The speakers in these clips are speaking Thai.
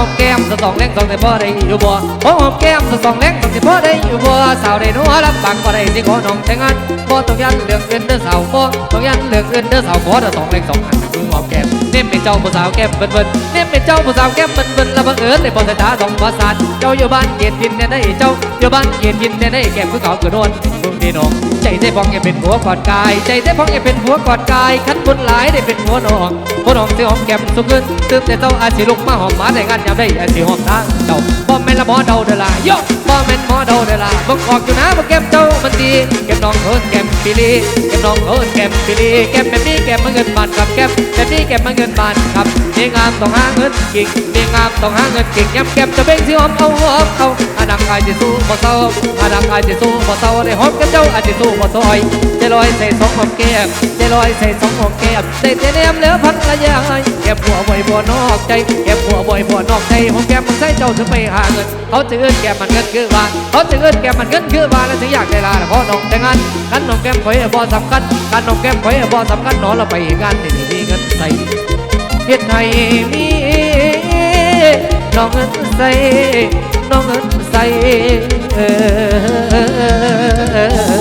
อหอมแก้มสะสองแรงสองแต่พอได้อยู่บ่ขอหอมแก้มสะสองแรงสองแต่พอได้อยู่บ่สาวได้นัวรับปากบ่ได้สิขอน้องแต่งงานบ่ต้องยันเรื่องเงินเด้อสาวบ่ต้องยันเรื่องเงินเด้อสาวขอเด้อสองแรงสองอันหอมแก้มเน้มเป็นเจ้าผู้สาวแก้มเบิ่นๆเน้มเป็นเจ้าผู้สาวแก้มเบิ่นๆแล้วบังเอิญได้บ่สายตาสองประสาเจ้าอยู่บ้านเกียรตินแน่ได้เจ้าอยู่บ้านเกียรตินแน่ได้แก้มคือเขาคือโดนมึงดีน้อง ใจได้พองอย่าเป็นหัวกอดกาย ใจได้พองอย่าเป็นหัวกอดกายคันบุญหลายได้เป็นหัวน้องหัวน้องสิหอมแก้มสุขขึ้นตื่นแต่เจ้าอาจสิลุกมาหอมมาแต่งานยามได้อาจสิหอมทางเจ้าบ่แม่นละหมอเดาเดล่ะโยบ่แม่นหมอเดาเดล่ะบ่ออกอยู่นะบ่แก้มเจ้ามันดีแก้มน้องเฮินแก้มปิลีแก้มน้องเฮินแก้มปิลีแก้มแบบนี้แก้มมาเงินบานกับแก้มแบบนี้แก้มมาเงินบานครับมีงามต้องหาเงินกิ่งมีงามต้องหาเงินกิ่งย้ำแก้มจะเบ่งสิหอมเอาหอมเอาอานังกายสิสู้บ่เศร้าอานังกายสิสู้บ่เศร้าได้หอมกับเจ้าอาจสิสู้บ่ซอยใจลอยใส่สองหอมแก้มใจลอยใส่สองหอมแก้มได้แต่แนมแล้วพันละยายแก้มหัวบ่อยบ่นอกใจแก้มหัวบ่อยบ่นอกใจหอมแก้มมันใส่เจ้าถึงไปหาเงินเขาจะเอื้นแก้มมันเงินคือว่าเขาจะเอื้นแก้มมันเงินคือว่าแล้วถึงอยากได้ลาแล้วขอน้องแต่งงานกันน้องแก้มข่อยบ่สำคัญกันน้องแก้มข่อยบ่สำคัญหนอเราไปงานนี่มีเงินใส่เฮ็ดให้มีน้องเงินใส่น้องเงินใส่เออ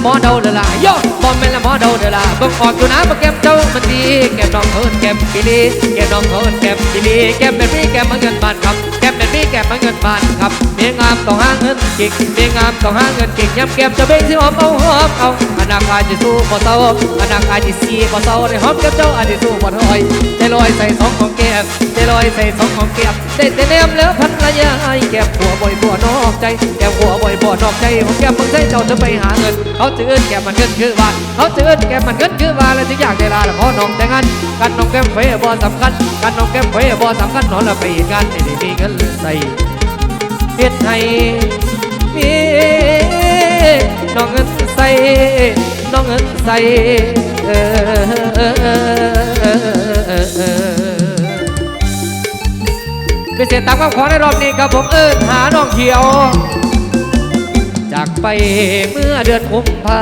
ละหมอเดาเดอล่ะโยบ่แม่นละหมอเดาเดอล่ะบิ่งออกอยู่นะบ่แก้มเจ้ามันดีแก้มน้องเฮินแก้มปิลีแก้มน้องเฮินแก้มปิลีแก้มแบบนี้แก้มมาเงินบานครับแก้มแบบนี้แก้มมาเงินบานครับเมียงามต้องหาเงินเก่งเมียงามต้องหาเงินเก่งย้ำแก้มจะเบ่งสิหอมเอาหอมเอาอนาคตจะสู้บ่เศร้าอนาคตจะสีบ่เศร้าได้หอมแก้มเจ้าอาจจะสู้บ่ถอยใจลอยใส่สองของแก้ม ลอยใส่สองของแก้มได้แต่แนมแล้วพันละยายแก้มหัวบ่อยบ่นอกใจแก้มหัวบ่อยบ่นอกใจของแก้มมึงใส่เจ้าจะไปหาเงิน เขาจะเอื้นแก้มมันเงินคือว่าเขาจะเอื้นแก้มมันเงินคือว่าแล้วถึงอยากได้ลาแล้วขอน้องแต่งงานกันน้องแก้มไฟบ่สำคัญกันน้องแก้มไฟบ่สำคัญนอนล้วไปเหตุการณ์ไม่ได้มีเงินใส่เฮ็ดให้มีน้องเงินใส่น้องเงินใส่เออ ไปเสียตามคำขอในรอบนี้ครับผมเอิ้นหาน้องเขียว จากไปเมื่อเดือนกุมภา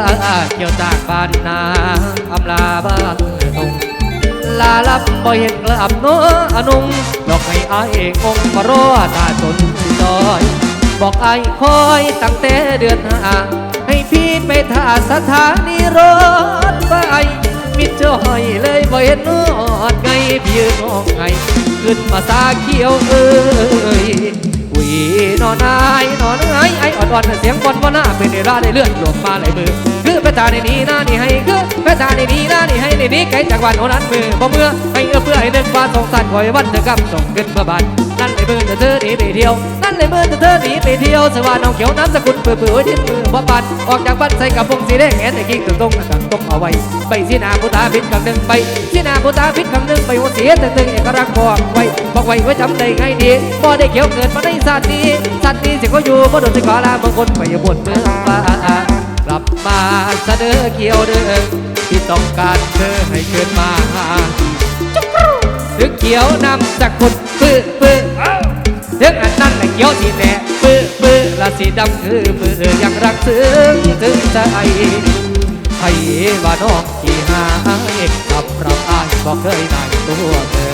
เกี่ยวจากบ้านนาอำลาบ้านตงลาลับบ่เห็นกลับเน้ออนุงดอกให้อายเองงมารอตาจนซอย บอกไอ้ายคอยตั้งแต่เดือนห้าให้พี่ไปท่าสถานีรถไฟมิดจอยเลยบ่เห็นนอดไงพี่ยืนน้องไง ขึ้นมาสาเขียวเอ้ยวีนอนอายนอนไอ้ไอ้อ่อนๆเสียงบอลว่าหน้าเป็นเวลาได้เลื่อนหลบมาไหลมือคือพระตาในนี้หน้านี่ให้คือพระตาในนี้หน้านี่ให้ในนี้ไกลจากวันโอนั้นมือบ่เมื่อให้เอื้อเพื่อให้เดินฟ้าสงสารคอยวันเธอกำส่งขึ้นเมื่อบาน นั่นเลยมือเธอหนีไปเที่ยวนั่นเลยมือเธอหนีไปเที่ยวสว่าน้องเขียวน้ำสกุลเปื่อยเปื่อยที่มือบ่ปันออกจากบ้านใส่กับพงสีแดงแหนแต่กิ้งตรงตรงตรงตรงเอาไว้ใบสีนาผู้ตาพิษคำหนึ่งใบสีนาผู้ตาพิษคำหนึ่งใบหัวเสียแตึงตึงเอกรักบอกไว้บอกไว้ว่าจำได้ไงดีบ่ได้เขียวเกิดมาในชาตินี้ชาตินี้เสียก็อยู่บ่โดนสิขอลาบางคนไปอยู่บนเมืองฟ้ากลับมาเสนอเกี่ยวเด้อที่ต้องการเธอให้เกิดมาถึงเขียวนำจากคนปื้อปื้อ ขียวสีแหล่ปื้อปื้อและสีดำคือมือยังรักซึ้งถึงใจให้ว่าน้องที่หายกับเราอายบอกเคยได้ตัวเธอ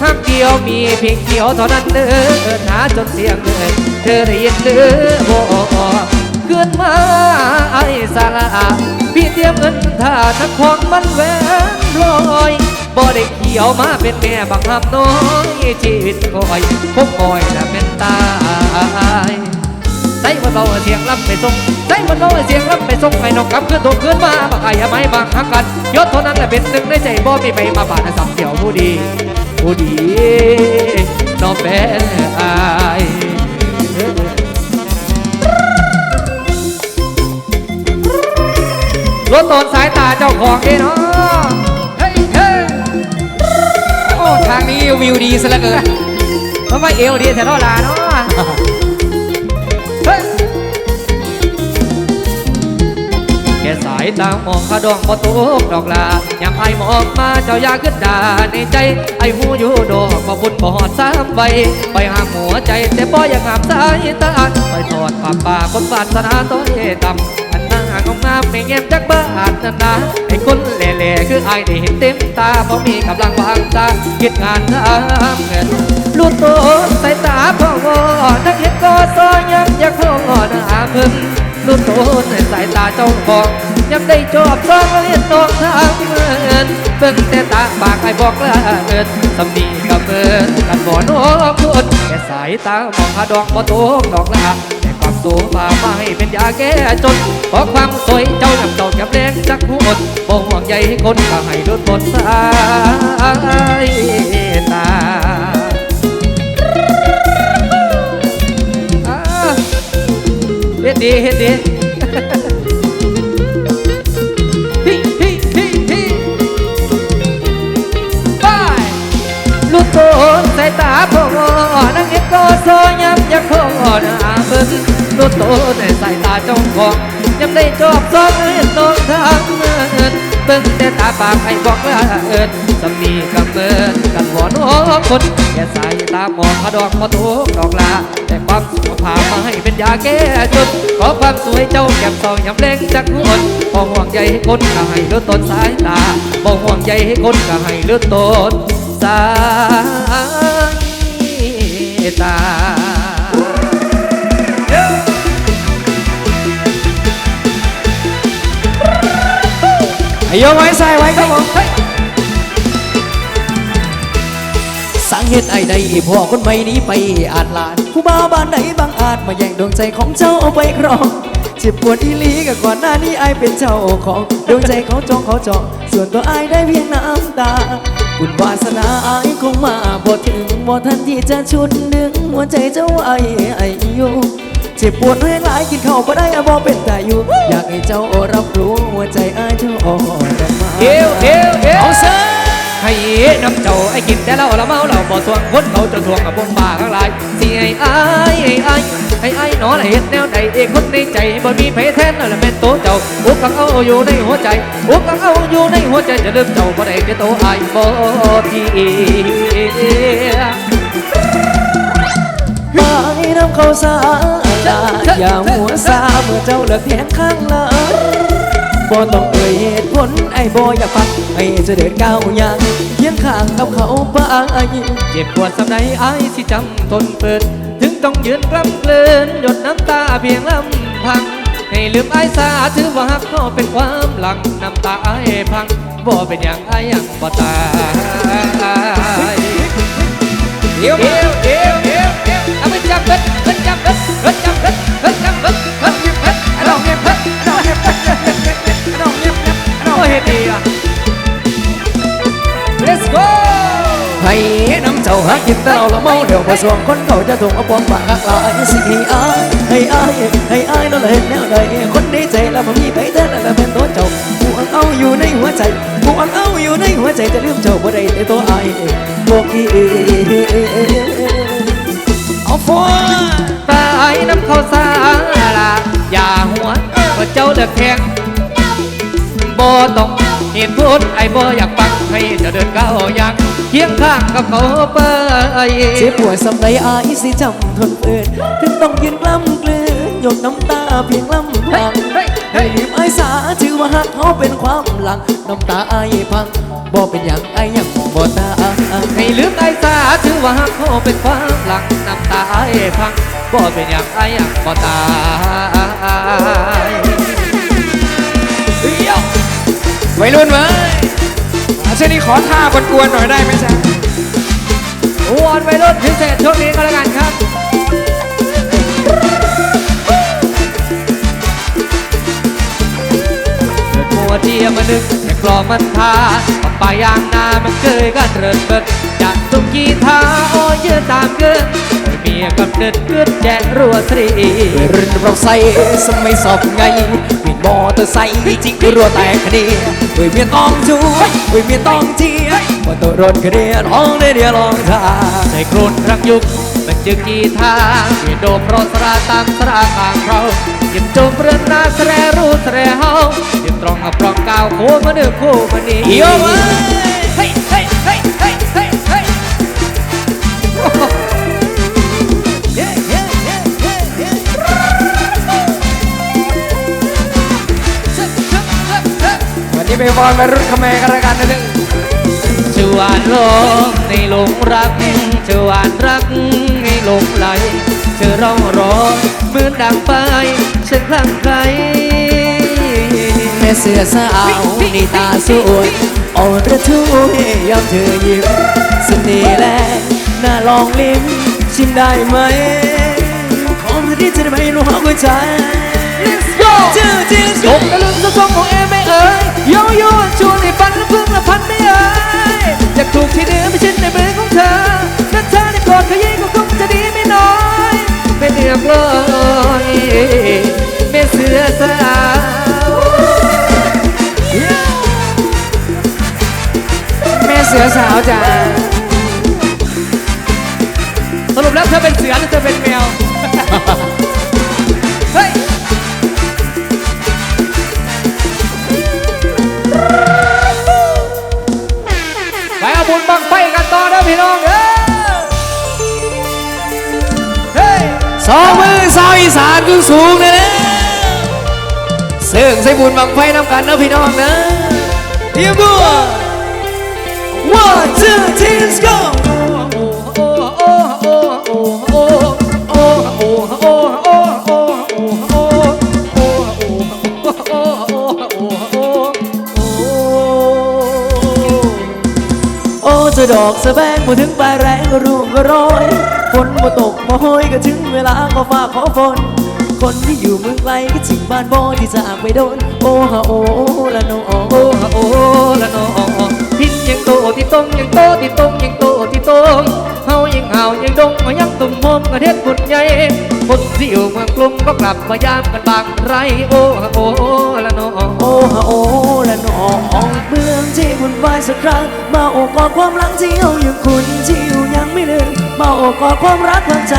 ห้ามเดียวมีเพียงเดียวเท่านั้นเด้อหาจนเสียงเลยเธอได้ยินเด้อบ่ขึ้นมาไอ้สาระพี่เตรียมเงินถ้าทักควงมันแหวนลอย บ่ได้เขียวมาเป็นแม่บังคับน้อยชีวิตคอยคงคอยและเป็นตายใส่มันเบาเสียงรับไปส่งใส่มันเบาเสียงรับไปส่งให้น้องกลับขึ้นตัวขึ้นมาบักไอ้ยาไม้บางหักกันยศเท่านั้นแหละเป็นหนึ่งในใจบ่มีไปมาบาดสับเดี่ยวผู้ดีผู้ดีน้องเป็นไอ้ายรถรู้ตนสายตาเจ้าของเด้เนาะางนี้วิวดีซะเหลือเกินทำไมเอวดีแต่เนาะลาเนาะเฮ้ยแค่สายตามองขาดองบ่ตุกดอกลายามไอมองมาเจ้ายาขึ้นด่าในใจ ไอหูอยู่ดอกบ่บุญบ่หอดสามใบไปหามหัวใจแต่บ่อยากงามสายตาไปทอดผ้าป่าคนบาสนาต้อยต่ำ นหน้าไม่แง้มจักบ้านนั่นนะไอ้คนแหล่ๆคือไอได้เห็นเต็มตาบ่มีกำลังวางตาคิดงานทำเงินลูกโตสายตาพ่อวอนักเห็นก็ซอยยังอยากพ่อหน้ามึงลูกโตในสายตาเจ้าของยังได้จอบซองเรียนตองทางเงินเบิ่งแต่ตาปากไอ้บอกละเอินสำนีกับเอินกันบ่อน้องคนแค่สายตามองหาดอกบ่โตกดอกละ ความโตมาไม่เป็นยาแก้จนเพราะความสวยเจ้าหนับเจ้าจับแรงจักหัวบ่ห่วงใยคนก็ให้ลดบนสายตาเฮ็ดดีเฮ็ดดีฮิฮิฮิฮิไปลูกโตน สายตาพ่อนังเอ็ดก็โซยับยักพ่อหน้าเบิ่งลูกโตในสายตาจ้าของยังได้จอบซองเอ็ดตองทางเงินเบิ่งแต่ตาปากให้บอกละเอิดสามีกับเบิ่นกันบ่น้องคนแค่สายตามองพระดอกพระทุกดอกลาแต่ความสุขภามาให้เป็นยาแก้จนขอความสวยเจ้าแก้มซองยำเล่งจากหัวพอห่วงใยให้คนก็ให้เลือดต้นสายตาบ่ห่วงใยให้คนก็ให้เลือดต้น สายตาไอ้โยไว้ใส่ไว้ครับผมสังเหตุไอ้ใดพ่อคนไม่นี้ไปอ่านลาน ผู้บ้าบ้านไหนบางอาจมาแย่งดวงใจของเจ้าเอาไปครองเจ็บปวดอีลีกับก่อนหน้านี้ไอเป็นเจ้าของ ดวงใจเขาจองเขาจอง ส่วนตัวไอได้เพียงน้ำตา บุญวาสนาไอายคงมาบ่ถึงบ่ทันที่จะชุดดึงหัวใจเจ้าไอ้ไอ้อยู่เจ็บปวดแห้งหลายกินข้าวบ่ได้อะบ่เป็นแต่อยู่ อยากให้เจ้ารับรู้หัวใจไอ้ายเจ้าอ่อนออกมาเอวเอวเอวเอาเซ ให้น้ำเจ้าไอ้กินแต่เหล้าละเมาเหล้าบ่สวงคนเขาจะทวงกับบนบ่าข้างหลายสิไอ้ไอ้ไอ้ไอ้ไอ้ไอ้หนอละเห็นแนวใดเอกคนในใจบ่มีไผแทนนั่นแหละแม่นโตเจ้าอุกกังเอาอยู่ในหัวใจอุกกังเอาอยู่ในหัวใจจะลืมเจ้าบ่ได้จะโตไอ้บ่ทีไปน้ำเขาสาลาอย่าหัวซาเมื่อเจ้าเลิกเพียงข้างหลัง บ่ต้องเอ่ยเหตุผลไอ้บ่อยากฟังให้จะเดินก้าวย่างเคียงข้างกับเขาปางไปเจ็บปวดสำใดไอ้สิจำทนเปิด ถึงต้องยืนกล้ำเกลืนหยดน้ำตาเพียงลำพัง ให้ลืมไอ้สาถือว่าฮักก็เป็นความหลังน้ำตาไอ้พังบ่เป็นอย่างไอ้ยังบ่ตายเดี๋ยวเอวเอวเอวเอวเอาไปจับเบ็ดเบ็ดจับเบ็ด หากินแต่เราละเมาเดี๋ยวพอสวงคนเขาจะถูกเอาปอมปากหักลายสิให้อายให้อายให้อายนั่นแหละเห็นแนวใดคนในใจแล้วมันมีไปเท่านั้นแหละเป็นตัวเจ้าผู้อังเอาอยู่ในหัวใจผู้อังเอาอยู่ในหัวใจจะลืมเจ้าบ่ได้แต่ตัวอายพวกอีเอาฟอตายน้ำข้าวสาลาอย่าหัวว่าเจ้าเลือกแทงบ่ต้องเหตุผลไอ้บ่อยากฟังให้เจะเดินก้าวอย่าง เคียงข้างกับเขาไปเจ็บปวดสำไรอายสิจำทนเปืนถึงต้องยืนกล้ำกลืนหยดน้ำตาเพียงลำพังเฮ้ยให้เฮ้ยลืมไอ้สาถือว่าหักเขาเป็นความหลังน้ำตาไอ้พังบ่เป็นอย่างไอ้ยังบ่ตาให้ลืมไอ้สาถือว่าฮักเขาเป็นความหลังน้ำตาไอ้พังบ่เป็นอย่างไอ้ยังบ่ตายเฮ้ยวัยรุ่นเว้ยอาเช่นนี้ขอท่ากวนๆหน่อยได้ไหมจ๊ะ วอนไปรุ่นพิเศษช่วงนี้ก็แล้วกันครับัวเดียมานึกแต่กลอมันพาปปายางนามันเคยกันเริ่เบิดจากตุมกีทาโอเยื่อตามเกินเมียกำเนิดเกิดแดรัวตรีรื่นเราใส่สมัยสอบไงมีมอเตอร์ไซค์จิกรัวแตกคดีเฮ้ยเต้องจูเฮ้ยเต้องจี ว่าตัวรถเกระเดียร้องได้เดียร้องทางในกรุนรักยุกมันจึงกีทางเกียโดโปรสราตามสราทางเรายิ่ยมจมเรือนนาแสรรู้แสรเฮายิ่ยมตรองกับรองกาวโค้งมาเนื้อคู่มันีโยมเฮ้วันนี้ไปบอลไปรุ่นขมกันแล้วกันนะเด้อ จะหวานร้องในหลงรักจะหวานรักให้หลงไหลจะร้องร้องเหมือนดังไฟฉันคลั่งไคล้แม่เสื้อสาวนี่ตาสวยโอนระทุยยอมเธอยิ้มสนีแลน่าลองลิ้มชิมได้ไหมขอเธอที่จะได้ไม่รู้หัวใจ go จื้อจริงลมตะลึงสะสงของเอไม่เอ่ยโยโย่ชวนให้ฟันและพึ่งและพันไม่เอ่ยอยากถูกที่เนื้อไม่ชิ้นในมือของเธอถ้าเธอได้โปรดขยี้ก็คงจะดีไม่น้อยไม่เหนือกลอยไม่เสือสาวแม่เสือสาวจ้าสรุปแล้วเธอเป็นเสือหรือเธอเป็นแมวี่น้องเอ้ยสองมือสาวอีสานขึ้นสูงเลยนะเสื่องใส่บุญบังไฟน้ำกันนะพี่น้องนะเตรียมตัว one two three go ะดอกสะแบงมาถึงปลายแรงก็ร่วงก็โรยฝนมาตกมาห้อยก็ถึงเวลาก็ฟ้าขอฝน คนที่อยู่เมืองไกลก็ถึงบ้านบ่ที่จะอากไปโดน โอ้ฮาโอ้ละโนโอ้ฮาโอ้ละโน พินยังโตที่ต้งยังโตที่ต้งยังโตที่ต้งเฮายังเฮายังดงมายังตุ่มโมมกระเทศบุญใหญ่คนที่ยวเมืองกรุงก็กลับมายามกันบางไรโอ้โอ้ละนอโอ้โอ้ละนอเมืองที่บุญไว้สักครั้งมาโอ้กอดความหลังที่เอาอยู่คุณที่อยู่ยังไม่ลืมมาโอ้กอดความรักความใจ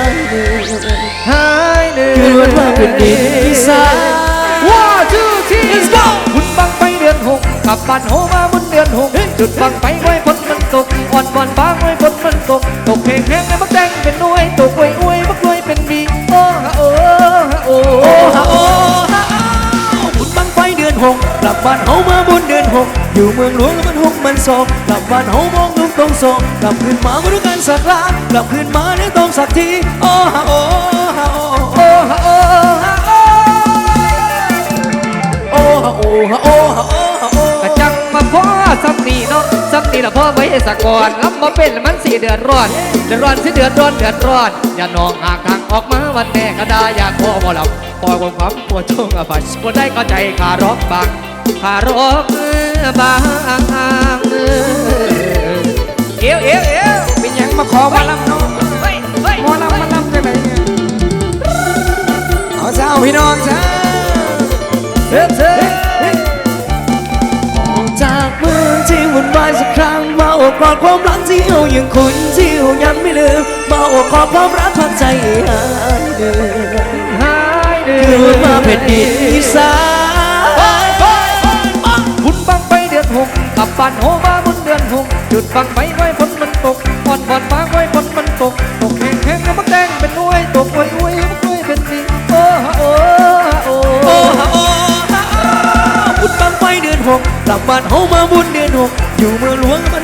หายเหนื่อยหายเหนื่อยคือวันว่าเป็นดีที่สาม One two three let's go บุญบังไปเดือนหกกลับบ้านโฮมาบุญือนหงจุดบังไปไว้ฝนมันตกอ่อนบอนฟ้าไว้ฝนมันตกตกเพลงแห้งไอ้มักแดงเป็นน้อยตกไว้อุ้ยมักรวยเป็นดีโอ้ฮะโอ้ฮะโอ้ฮะโอ้ฮะโอ้บุญบังไฟเดือนหงกลับบ้านเฮาเมื่อบุญเดือนหงอยู่เมืองหลวงมันหงมันสองกลับบ้านเฮามองลุกตรงสองกลับคืนมาบริการสักลากลับคืนมาเนี่ยตรงสักทีโอ้ฮะโอ้ฮะโอ้โอ้ฮะโอ้ฮะโอ้โอฮะโอ้ฮะโอกระจังมาพอ นี้เนาะซ้ำนี่ละพ่อไว้ให้สะก่อนรับมาเป็นมันสีเดือดร้อน เดือดร้อนสิเดือดร้อนเดือดร้อน อย่านองหากทางออกมาวันแม่ก็ได้อยากพ่อบ่หลับปล่อยความปวดช่วงอภัยคนได้ก็ใจขารอกบางขารอกบางเอวเอวเอวเป็นยังมาขอมาลำเนาะมาลำมาลำจะไหนเนี่ยเอาเจ้าพี่น้องเจ้า อกกอดความรักที่อย่ยังคุณที่อยู่ยังไม่ลืมมาอกกอดความรักทอดใจหายเดือยหายเดือยคือมาเป็นดีนอีสานคุณบังไปเดือนหกกลับบ้านโฮมาบนเดือนหกจุดบังไปไว้ฝนมันตกอ่อนบ่อนฟ้าไว้ฝนมันตกตกแห้งแห้งแล้วมันแดงเป็นนุ้ยตกอวยอวยมันกล้วยเป็นสีโอ้ฮะโอ้ฮะโอ้โอ้ฮะโอ้ฮะโอ้คุณบังไปเดือนหกกลับบ้านโฮมาบนเดือนหกอยู่เมืองหลวงมัน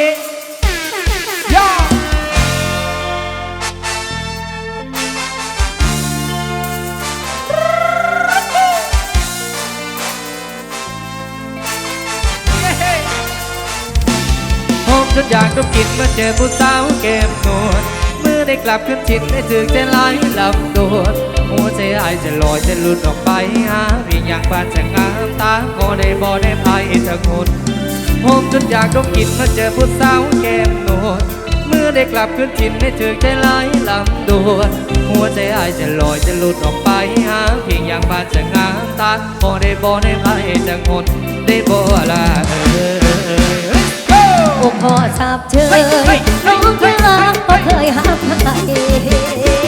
จอผู้สาวเกมนวดเมื่อได้กลับขึ้นชิดได้ถึงใจไหลลำดวหัวใจอายจะลอยจะหลุดออกไปหาเพียงอย่างบานจะงามตาก็ได้บ่ได้พายทั้งหมดผมจนอยากต้องกินเมื่อเจอผู้สาวเกมนวดเมื่อได้กลับขึ้นชินได้ถึงใจไหลลำดวหัวใจอายจะลอยจะหลุดออกไปหาเพียงอย่างบานจะงามตาก็ได้บ่ได้พายทั้งหมดได้บ่ละเออ โอ้พ่อทราบเชยเฮ้ยเฮ้ยน้องเคยรักก็เคยหักให้อ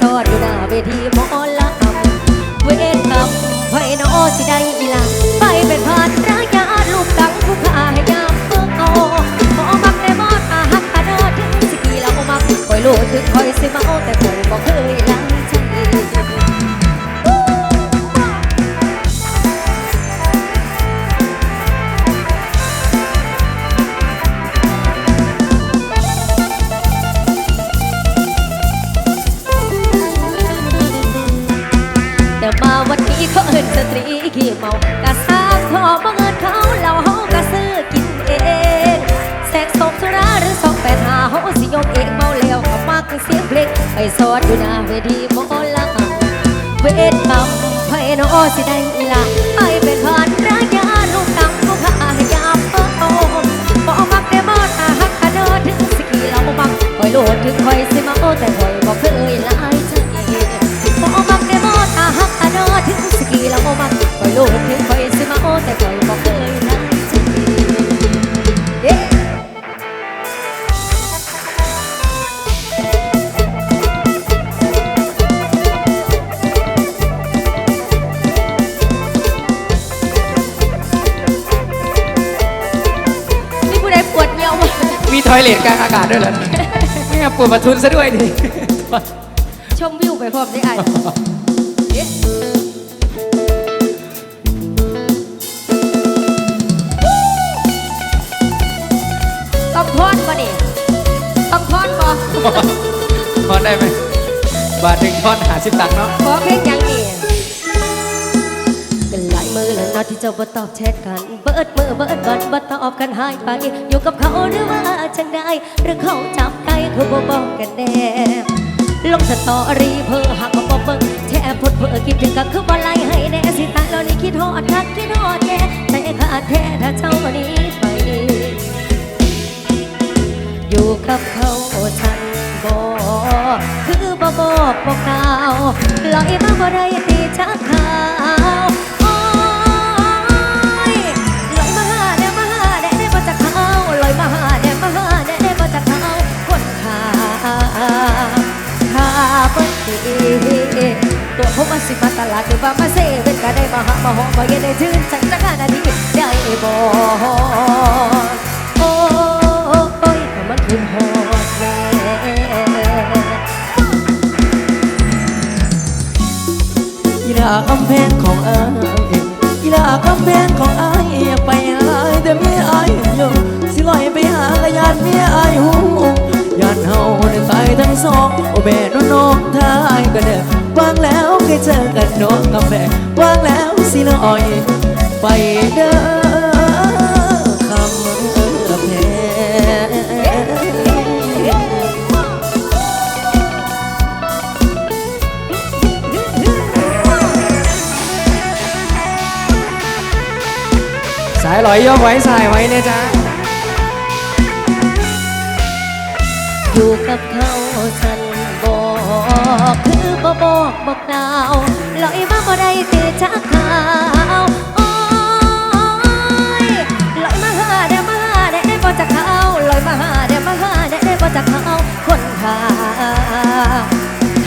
ซอดอยู่หน้าเวทีหมอลำเวทกรรมไว้นอสิได้อีหลาไปเป็นผ่านรายาลูกตังผู้ขาให้ยามเพิ่งเอาหมอมักในมอดอาหักอาเดอถึงสิกีเรามักคอยโลดถึงคอยสิเมาแต่คอยบอกเคย ตรีขี้เมากะสร้างขอบังเอิญเขาเราเฮากะซื้อกินเองแสกสมสุราหรือสองแปดหาเฮาสิยกเองเมาแล้วก็มากคือเสียงเพลงไปสอดอยู่หน้าเวทีหมอลำเวทกรรมไพ่นอสิได้ละไปเป็นผ่านรายาลูกตังผู้พาให้ยามเพิ่งเอาบ่มักได้มอดอาหักอาเดอถึงสิกี่เรามักคอยโลดถึงคอยสิมาโอแต่คอยบ่เคยลา อาหักอาเดอถึงสิกี่เรามักคอยโลดถึงคอยสิมาโอแต่คอยบ่เคยหลายใจเย้นี่ผู้ใดปวดเยี่ยววะมีทอยเลทกลางอากาศด้วยเหรอไม่งั้นปวดประทุนซะด้วยดิ ชมวิวไปพร้อมได้ไอ้เอ๊ะต้องทอนป่ะ นี่ต้องทอนป่ะทอนได้ไหมบาทหนึ่งทอนหาสิบตังค์เนาะขอเพลงยังนี่กันหลายมือแล้วเนาะที่เจ้าบ่ตอบแชทกัน เบิดมือเบิดวันบ่ตอบกันหายไป อยู่กับเขาหรือว่าจังได้หรือเขาจับไกลคือบ่บอกกันแน่ลงสตอรี่เพื่อหักก็บ่เบิ่งแช่พดเพื่อคิดถึงก็คือบ่ไล่ให้แน่สิตายแล้วนี่คิดฮอดคักคิดฮอดแน่แต่ขาดแท้ถ้าเจ้านี้ไป อยู่กับเขาฉันบ่คือบ่บอกบอกกล่าวลอยมาบ่ได้ตีชักขาวลอยมาหาแน่มาหาแน่ได้บ่จะเขาลอยมาหาแน่มาหาแน่ได้บ่จะเขาคนขาขาบ่ดีตัวผมมาสิมาตลาดหรือว่ามาเซเว่นก็ได้มาหามาหอมมาเย็นได้ชื่นใจจักหานาทีได้บ่โอ้ยแต่มันหอดแน่อีลาคำแพงของอายอีลาคำแพงของอายอย่าไปหลายแต่เมียอายอยู่สิลอยไปหากะยานเมียอายหูยานเฮาได้ตายทั้งสองโอแม่น้องน้องทายก็เด้อวางแล้วเคยเจอกันน้องกาแฟวางแล้วสิลอยไปเด้อ ลอยยกไว้สายไว้เนี่ยจ้าอยู่กับเขาฉันบอกคือบ่บอกบอกดาวลอยมาบ่ได้ตีชักขาวโอ้ยลอยมาหาเด้มาหาเด้ได้บ่จะเขาลอยมาหาเด้มาหาเด้ได้บ่จะเขาคนขา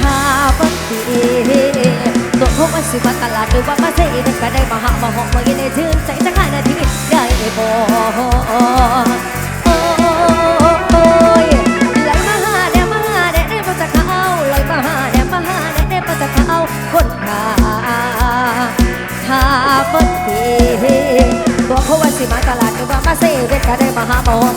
ขาบ่ดี ตัวพวกมันสิมาตลาดหรือว่ามาเซ่เด็กก็ได้มาหามาหอมมาเย็นได้ชื่นใจจักหานาทีได้บ่โอ้ยไหลมาหาแดดมาหาแดดได้มาจากเขาไหลมาหาแดดมาหาแดดได้มาจากเขาคนขาขาบักทีตัวเขาว่าสิมาตลาดหรือว่ามาซ่เวทก็ได้มาหาหมอ